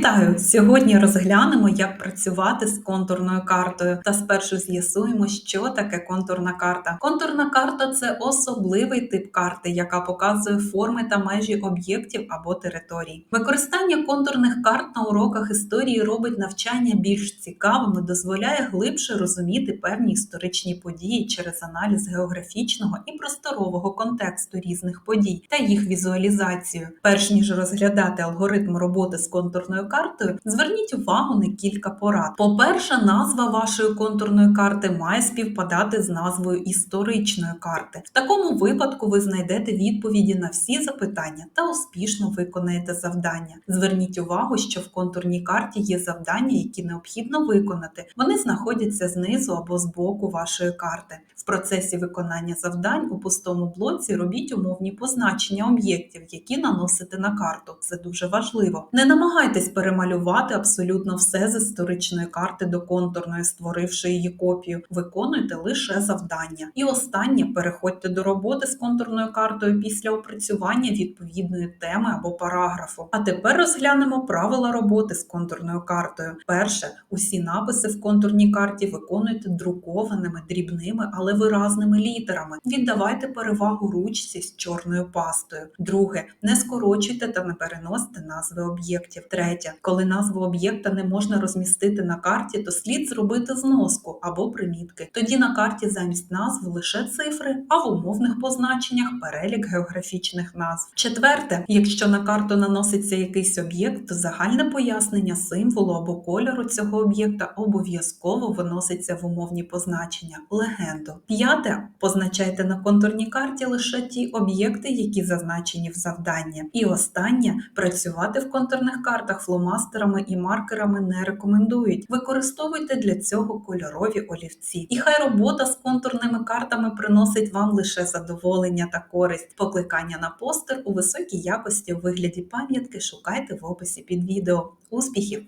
Вітаю! Сьогодні розглянемо, як працювати з контурною картою. Та спершу з'ясуємо, що таке контурна карта. Контурна карта це особливий тип карти, яка показує форми та межі об'єктів або територій. Використання контурних карт на уроках історії робить навчання більш цікавим і дозволяє глибше розуміти певні історичні події через аналіз географічного і просторового контексту різних подій та їх візуалізацію. Перш ніж розглядати алгоритм роботи з контурною картою, зверніть увагу на кілька порад. По-перше, назва вашої контурної карти має співпадати з назвою історичної карти. В такому випадку ви знайдете відповіді на всі запитання та успішно виконаєте завдання. Зверніть увагу, що в контурній карті є завдання, які необхідно виконати. Вони знаходяться знизу або з боку вашої карти. В процесі виконання завдань у пустому блоці робіть умовні позначення об'єктів, які наносите на карту. Це дуже важливо. Не намагайтесь перемалювати абсолютно все з історичної карти до контурної, створивши її копію. Виконуйте лише завдання. І останнє переходьте до роботи з контурною картою після опрацювання відповідної теми або параграфу. А тепер розглянемо правила роботи з контурною картою. Перше, усі написи в контурній карті виконуйте друкованими, дрібними, але виразними літерами. Віддавайте перевагу ручці з чорною пастою. Друге, не скорочуйте та не переносьте назви об'єктів. Третє, коли назву об'єкта не можна розмістити на карті, то слід зробити зноску або примітки. Тоді на карті замість назв лише цифри, а в умовних позначеннях перелік географічних назв. Четверте, якщо на карту наноситься якийсь об'єкт, то загальне пояснення символу або кольору цього об'єкта обов'язково виноситься в умовні позначення легенду. П'яте, позначайте на контурній карті лише ті об'єкти, які зазначені в завданні. І останнє працювати в контурних картах фломастерами і маркерами не рекомендують. Використовуйте для цього кольорові олівці. І хай робота з контурними картами приносить вам лише задоволення та користь. Покликання на постер у високій якості у вигляді пам'ятки шукайте в описі під відео. Успіхів!